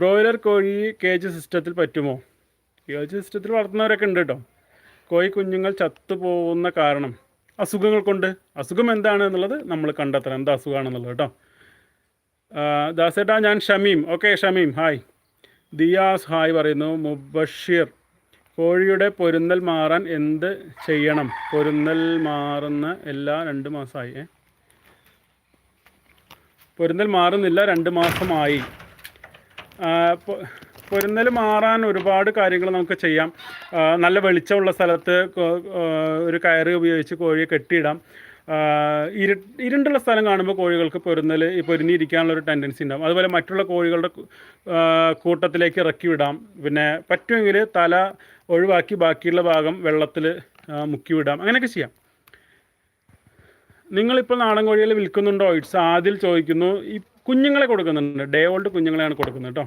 ബ്രോയിലർ കോഴി കേജ് സിസ്റ്റത്തിൽ പറ്റുമോ? കേജ് സിസ്റ്റത്തിൽ വളർത്തുന്നവരൊക്കെ ഉണ്ട് കേട്ടോ കോഴി കുഞ്ഞുങ്ങൾ ചത്തുപോകുന്ന കാരണം. അസുഖങ്ങൾ കൊണ്ട്. അസുഖം എന്താണ് എന്നുള്ളത് നമ്മൾ കണ്ടെത്തണം. എന്താ അസുഖമാണെന്നുള്ളത് കേട്ടോ ദാസേട്ടാ ഞാൻ Shameem. Okay Shameem hi Diyas hi പറയുന്നു. മുബഷീർ. കോഴിയുടെ പൊരുന്നൽ മാറാൻ എന്ത് ചെയ്യണം? പൊരുന്നൽ മാറുന്ന എല്ലാ രണ്ട് മാസമായി? പൊരുന്നൽ മാറുന്നില്ല രണ്ട് മാസമായി. പൊരുന്നൽ മാറാൻ ഒരുപാട് കാര്യങ്ങൾ നമുക്ക് ചെയ്യാം. നല്ല വെളിച്ചമുള്ള സ്ഥലത്ത് ഒരു കയറ് ഉപയോഗിച്ച് കോഴിയെ കെട്ടിയിടാം. ഇരു ഇരുണ്ടുള്ള സ്ഥലം കാണുമ്പോൾ കോഴികൾക്ക് പൊരുന്നൽ പൊരുന്നിരിക്കാനുള്ള ഒരു ടെൻഡൻസി ഉണ്ടാകും അതുപോലെ മറ്റുള്ള കോഴികളുടെ കൂട്ടത്തിലേക്ക് ഇറക്കി വിടാം. പിന്നെ പറ്റുമെങ്കിൽ തല ഒഴിവാക്കി ബാക്കിയുള്ള ഭാഗം വെള്ളത്തിൽ മുക്കി വിടാം അങ്ങനെയൊക്കെ ചെയ്യാം. നിങ്ങളിപ്പോൾ നാടൻ കോഴികൾ വിൽക്കുന്നുണ്ടോ? ഇറ്റ്സ് ആദ്യം ചോദിക്കുന്നു. ഈ കുഞ്ഞുങ്ങളെ കൊടുക്കുന്നുണ്ട്. ഡേ ഓൾഡ് കുഞ്ഞുങ്ങളെയാണ് കൊടുക്കുന്നത് കേട്ടോ.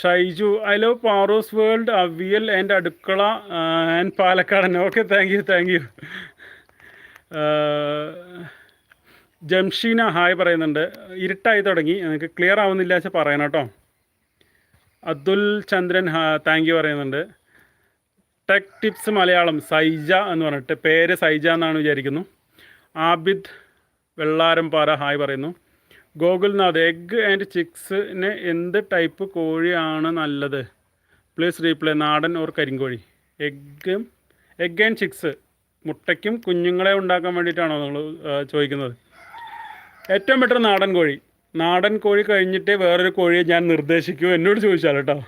Shaiju I love Paro's world Avial and Adukkala and Palakkadan. Okay thank you thank you Jamsheena hi പറയുന്നുണ്ട്. ഇരുട്ടായി തുടങ്ങി. നിങ്ങൾക്ക് ക്ലിയർ ആവുന്നില്ല വെച്ചാൽ പറയണം കേട്ടോ. അതുൽ ചന്ദ്രൻ താങ്ക് യു പറയുന്നുണ്ട്. ടെക് ടിപ്സ് മലയാളം സൈജ എന്ന് പറഞ്ഞിട്ട് പേര് സൈജ എന്നാണ് വിചാരിക്കുന്നു. ആബിദ് വെള്ളാരംപാറ ഹായ് പറയുന്നു. ഗോകുൽനാഥ് എഗ് ആൻഡ് ചിക്സിന് എന്ത് ടൈപ്പ് കോഴിയാണ് നല്ലത്? പ്ലീസ് റീപ്ലൈ നാടൻ ഓർ കരിങ്കോഴി. എഗ് എഗ് ആൻഡ് ചിക്സ് മുട്ടയ്ക്കും കുഞ്ഞുങ്ങളെ ഉണ്ടാക്കാൻ വേണ്ടിയിട്ടാണോ നിങ്ങൾ ചോദിക്കുന്നത്? ഏറ്റവും ബെറ്റർ നാടൻ കോഴി. നാടൻ കോഴി കഴിഞ്ഞിട്ട് വേറൊരു കോഴിയെ ഞാൻ നിർദ്ദേശിക്കൂ. എന്നോട് ചോദിച്ചാൽ കേട്ടോ.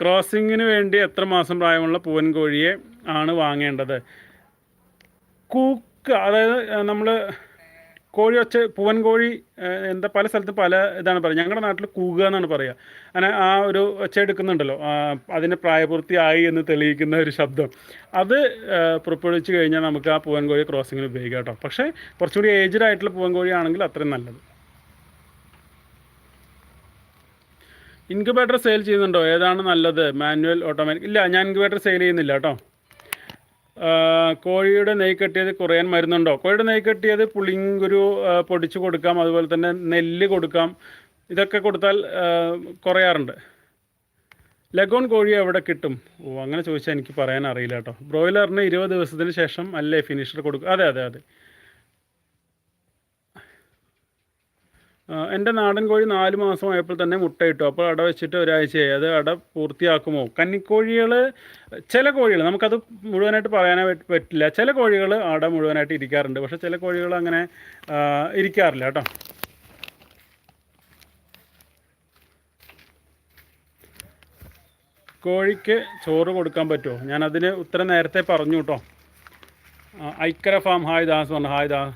ക്രോസിങ്ങിന് വേണ്ടി എത്ര മാസം പ്രായമുള്ള പൂവൻ കോഴിയെ ആണ് വാങ്ങേണ്ടത്? കൂക്ക് അതായത് നമ്മൾ കോഴി ഒച്ച പൂവൻ കോഴി എന്താ പല സ്ഥലത്തും പല ഇതാണ് പറയുക. ഞങ്ങളുടെ നാട്ടിൽ കൂകുക എന്നാണ് പറയുക. അങ്ങനെ ആ ഒരു ഒച്ച എടുക്കുന്നുണ്ടല്ലോ. അതിന് പ്രായപൂർത്തിയായി എന്ന് തെളിയിക്കുന്ന ഒരു ശബ്ദം. അത് പുറപ്പെടുവിച്ച് കഴിഞ്ഞാൽ നമുക്ക് ആ പൂവൻ കോഴി ക്രോസിങ്ങിന് ഉപയോഗിക്കാം കേട്ടോ. പക്ഷേ കുറച്ചുകൂടി ഏജ്ഡ് ആയിട്ടുള്ള പൂവൻ കോഴിയാണെങ്കിൽ അത്രയും നല്ലത്. ഇൻക്യുബേറ്റർ സെയിൽ ചെയ്യുന്നുണ്ടോ? ഏതാണ് നല്ലത്? മാനുവൽ ഓട്ടോമാറ്റിക് ഇല്ല ഞാൻ ഇൻക്യുബേറ്റർ സെയിൽ ചെയ്യുന്നില്ല കേട്ടോ. കോഴിയുടെ നെയ് കെട്ടിയത് കുറയാൻ മരുന്നുണ്ടോ? കോഴിയുടെ നെയ് കെട്ടിയത് പുളിങ്കുരു പൊടിച്ച് കൊടുക്കാം അതുപോലെ തന്നെ നെല്ല് കൊടുക്കാം. ഇതൊക്കെ കൊടുത്താൽ കുറയാറുണ്ട്. ലഗോൺ കോഴി എവിടെ കിട്ടും? ഓ അങ്ങനെ ചോദിച്ചാൽ എനിക്ക് പറയാൻ അറിയില്ല കേട്ടോ. ബ്രോയിലറിന് ഇരുപത് ദിവസത്തിന് ശേഷം അല്ലേ ഫിനിഷർ കൊടുക്കും അതെ അതെ അതെ. എന്റെ നാടൻ കോഴി നാല് മാസമായപ്പോൾ തന്നെ മുട്ടയിട്ടു. അപ്പോൾ അട വെച്ചിട്ട് ഒരാഴ്ചയായി. അത് അട പൂർത്തിയാക്കുമോ? കന്നിക്കോഴികൾ ചില കോഴികൾ നമുക്കത് മുഴുവനായിട്ട് പറയാനായിട്ട് പറ്റില്ല. ചില കോഴികൾ അട മുഴുവനായിട്ട് ഇരിക്കാറുണ്ട്. പക്ഷെ ചില കോഴികൾ അങ്ങനെ ഇരിക്കാറില്ല കേട്ടോ. കോഴിക്ക് ചോറ് കൊടുക്കാൻ പറ്റുമോ? ഞാനതിന് ഉത്തരം നേരത്തെ പറഞ്ഞു കേട്ടോ. ഐക്കര ഫാം. ഹായ് ദാസ് പറഞ്ഞു. ഹായ് ദാ.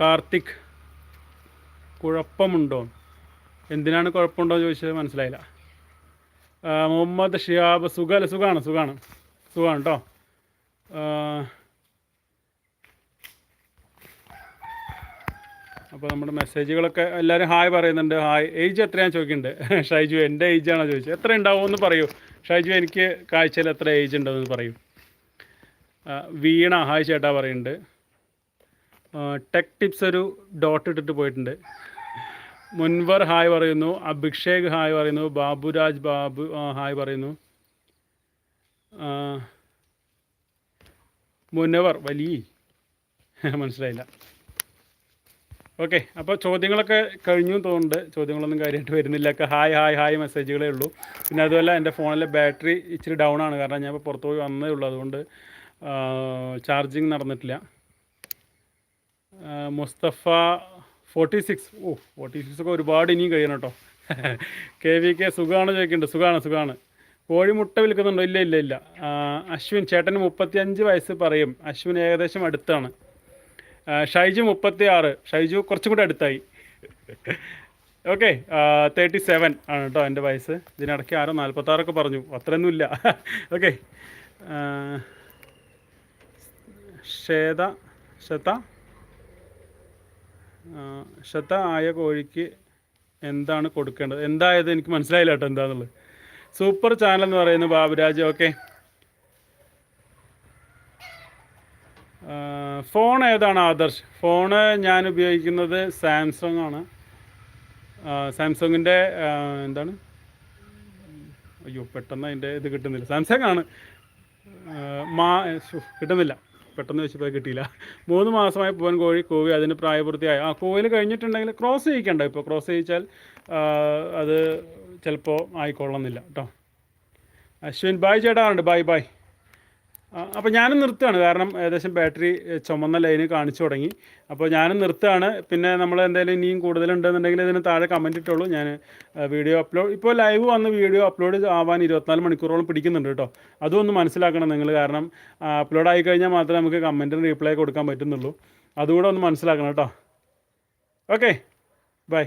കാർത്തിക്. കുഴപ്പമുണ്ടോ? എന്തിനാണ് കുഴപ്പമുണ്ടോ ചോദിച്ചത് മനസ്സിലായില്ല. മുഹമ്മദ് ഷിയാബ് സുഖമല്ല സുഖമാണ് സുഖമാണ് സുഖമാണ് കേട്ടോ അപ്പോൾ നമ്മുടെ മെസ്സേജുകളൊക്കെ എല്ലാവരും ഹായ് പറയുന്നുണ്ട്. ഹായ്. ഏജ് എത്രയാണ് ചോദിക്കുന്നുണ്ട്. ഷൈജു എന്റെ ഏജാണോ ചോദിച്ചത് എത്ര ഉണ്ടാവും എന്ന് പറയൂ. ഷൈജു എനിക്ക് കാഴ്ചയിൽ എത്ര ഏജ് ഉണ്ടെന്ന് പറയൂ. വീണ ഹായ് ചേട്ടാ പറയുന്നുണ്ട്. ടെക് ടിപ്സ് ഒരു ഡോട്ട് ഇട്ടിട്ട് പോയിട്ടുണ്ട്. മുൻവർ ഹായ് പറയുന്നു അഭിഷേക് ഹായ് പറയുന്നു ബാബുരാജ് ബാബു ഹായ് പറയുന്നു. മുനവർ വലിയ മനസ്സിലായില്ല. ഓക്കെ അപ്പോൾ ചോദ്യങ്ങളൊക്കെ കഴിഞ്ഞു തോന്നുന്നുണ്ട്. ചോദ്യങ്ങളൊന്നും കാര്യമായിട്ട് വരുന്നില്ല. ഒക്കെ ഹായ് ഹായ് ഹായ് മെസ്സേജുകളേ ഉള്ളൂ. പിന്നെ അതുപോലെ എന്റെ ഫോണിലെ ബാറ്ററി ഇച്ചിരി ഡൗൺ ആണ്. കാരണം ഞാൻ ഇപ്പോൾ പുറത്തു പോയി വന്നേ ഉള്ളൂ. അതുകൊണ്ട് ചാർജിങ് നടന്നിട്ടില്ല. Musthafa forty six oh forty six ഒക്കെ ഒരുപാട് ഇനിയും കഴിയണം കേട്ടോ കെ വി കെ സുഖമാണ് ചോദിക്കുന്നുണ്ട് സുഖമാണ് സുഖമാണ് കോഴിമുട്ട വിൽക്കുന്നുണ്ടോ? ഇല്ല ഇല്ല ഇല്ല. അശ്വിൻ ചേട്ടന് മുപ്പത്തിയഞ്ച് വയസ്സ് പറയും. അശ്വിൻ ഏകദേശം അടുത്താണ്. ഷൈജു മുപ്പത്തി ആറ് ഷൈജു കുറച്ചും കൂടി അടുത്തായി. ഓക്കെ തേർട്ടി സെവൻ ആണ് കേട്ടോ എന്റെ വയസ്സ്. ഇതിനിടയ്ക്ക് ആരോ നാൽപ്പത്താറൊക്കെ പറഞ്ഞു. അത്രയൊന്നുമില്ല ഓക്കെ. ശ്വേത ശത ശത ആയ കോഴിക്ക് എന്താണ് കൊടുക്കേണ്ടത്? എന്തായത് എനിക്ക് മനസ്സിലായില്ല കേട്ടോ എന്താന്നുള്ളത്. സൂപ്പർ ചാനൽ എന്ന് പറയുന്നത് ബാബുരാജ് ഓക്കെ. ഫോൺ ഏതാണ് ആദർശ്? ഫോണ് ഞാൻ ഉപയോഗിക്കുന്നത് സാംസങ് ആണ്. സാംസങ്ങിന്റെ എന്താണ്? അയ്യോ പെട്ടെന്ന് അതിന്റെ ഇത് കിട്ടുന്നില്ല. സാംസങ് ആണ്. മാ കിട്ടുന്നില്ല. പെട്ടെന്ന് വെച്ചപ്പോൾ കിട്ടിയില്ല. മൂന്ന് മാസമായി പൂവൻ കോഴി കോവി അതിന് പ്രായപൂർത്തിയായി. ആ കോവിൽ കഴിഞ്ഞിട്ടുണ്ടെങ്കിൽ ക്രോസ് ചെയ്യിക്കണ്ട ഇപ്പോൾ ക്രോസ് ചെയ്യിച്ചാൽ അത് ചിലപ്പോൾ ആയിക്കൊള്ളുന്നില്ല കേട്ടോ. അശ്വിൻ ബായ് ചേട്ടാറുണ്ട് ബായ് ബായ് അപ്പോൾ ഞാനും നിർത്തുകയാണ്. കാരണം ഏകദേശം ബാറ്ററി ചുമന്ന ലൈന് കാണിച്ചു തുടങ്ങി. അപ്പോൾ ഞാനും നിർത്തുകയാണ്. പിന്നെ നമ്മൾ എന്തെങ്കിലും ഇനിയും കൂടുതലുണ്ടെന്നുണ്ടെങ്കിൽ ഇതിന് താഴെ കമന്റ് ഇട്ടുള്ളൂ ഞാൻ വീഡിയോ അപ്ലോഡ് ഇപ്പോൾ ലൈവ് വന്ന് വീഡിയോ അപ്ലോഡ് ആവാൻ ഇരുപത്തിനാല് മണിക്കൂറോളം പിടിക്കുന്നുണ്ട് കേട്ടോ. അതൊന്ന് മനസ്സിലാക്കണം നിങ്ങൾ. കാരണം അപ്ലോഡ് ആയി കഴിഞ്ഞാൽ മാത്രമേ നമുക്ക് കമന്റിന് റീപ്ലൈ കൊടുക്കാൻ പറ്റുന്നുള്ളൂ. അതുകൂടെ ഒന്ന് മനസ്സിലാക്കണം കേട്ടോ. Okay bye